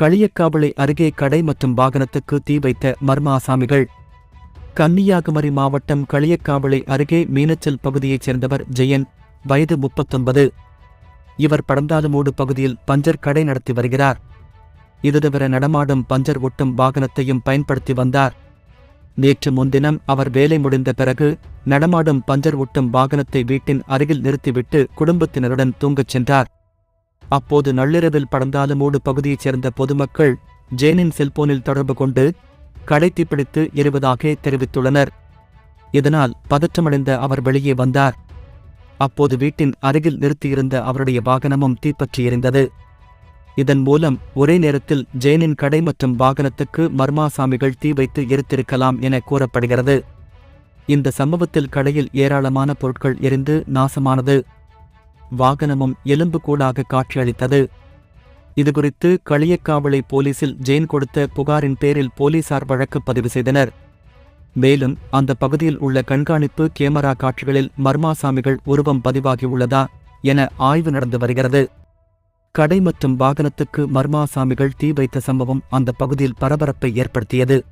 களியக்காவிளை அருகே கடை மற்றும் வாகனத்துக்கு தீ வைத்த மர்ம ஆசாமிகள். கன்னியாகுமரி மாவட்டம் களியக்காவிளை அருகே மீனச்சல் பகுதியைச் சேர்ந்தவர் ஜெயன் வயது முப்பத்தொன்பது. இவர் படந்தாலுமூடு பகுதியில் பஞ்சர் கடை நடத்தி வருகிறார். இது தவிர நடமாடும் பஞ்சர் ஒட்டும் வாகனத்தையும் பயன்படுத்தி வந்தார். நேற்று முன்தினம் அவர் வேலை முடிந்த பிறகு நடமாடும் பஞ்சர் ஒட்டும் வாகனத்தை வீட்டின் அருகில் நிறுத்திவிட்டு குடும்பத்தினருடன் தூங்கச் சென்றார். அப்போது நள்ளிரவில் படந்தாலுமூடு பகுதியைச் சேர்ந்த பொதுமக்கள் ஜேனின் செல்போனில் தொடர்பு கொண்டு கடை தீப்பிடித்து எரிவதாக தெரிவித்துள்ளனர். இதனால் பதற்றமடைந்த அவர் வெளியே வந்தார். அப்போது வீட்டின் அருகில் நிறுத்தியிருந்த அவருடைய வாகனமும் தீப்பற்றி எரிந்தது. இதன் மூலம் ஒரே நேரத்தில் ஜெயனின் கடை மற்றும் வாகனத்துக்கு மர்மாசாமிகள் தீ வைத்து எரித்திருக்கலாம் என கூறப்படுகிறது. இந்த சம்பவத்தில் கடையில் ஏராளமான பொருட்கள் எரிந்து நாசமானது. வாகனமும் எலும்புக்கூடாக காட்சியளித்தது. இதுகுறித்து களியக்காவளை போலீசில் ஜெயின் கொடுத்த புகாரின் பேரில் போலீசார் வழக்கு பதிவு செய்தனர். மேலும் அந்த பகுதியில் உள்ள கண்காணிப்பு கேமரா காட்சிகளில் மர்மாசாமிகள் உருவம் பதிவாகியுள்ளதா என ஆய்வு நடந்து வருகிறது. கடை மற்றும் வாகனத்துக்கு மர்மாசாமிகள் தீ வைத்த சம்பவம் அந்த பகுதியில் பரபரப்பை ஏற்படுத்தியது.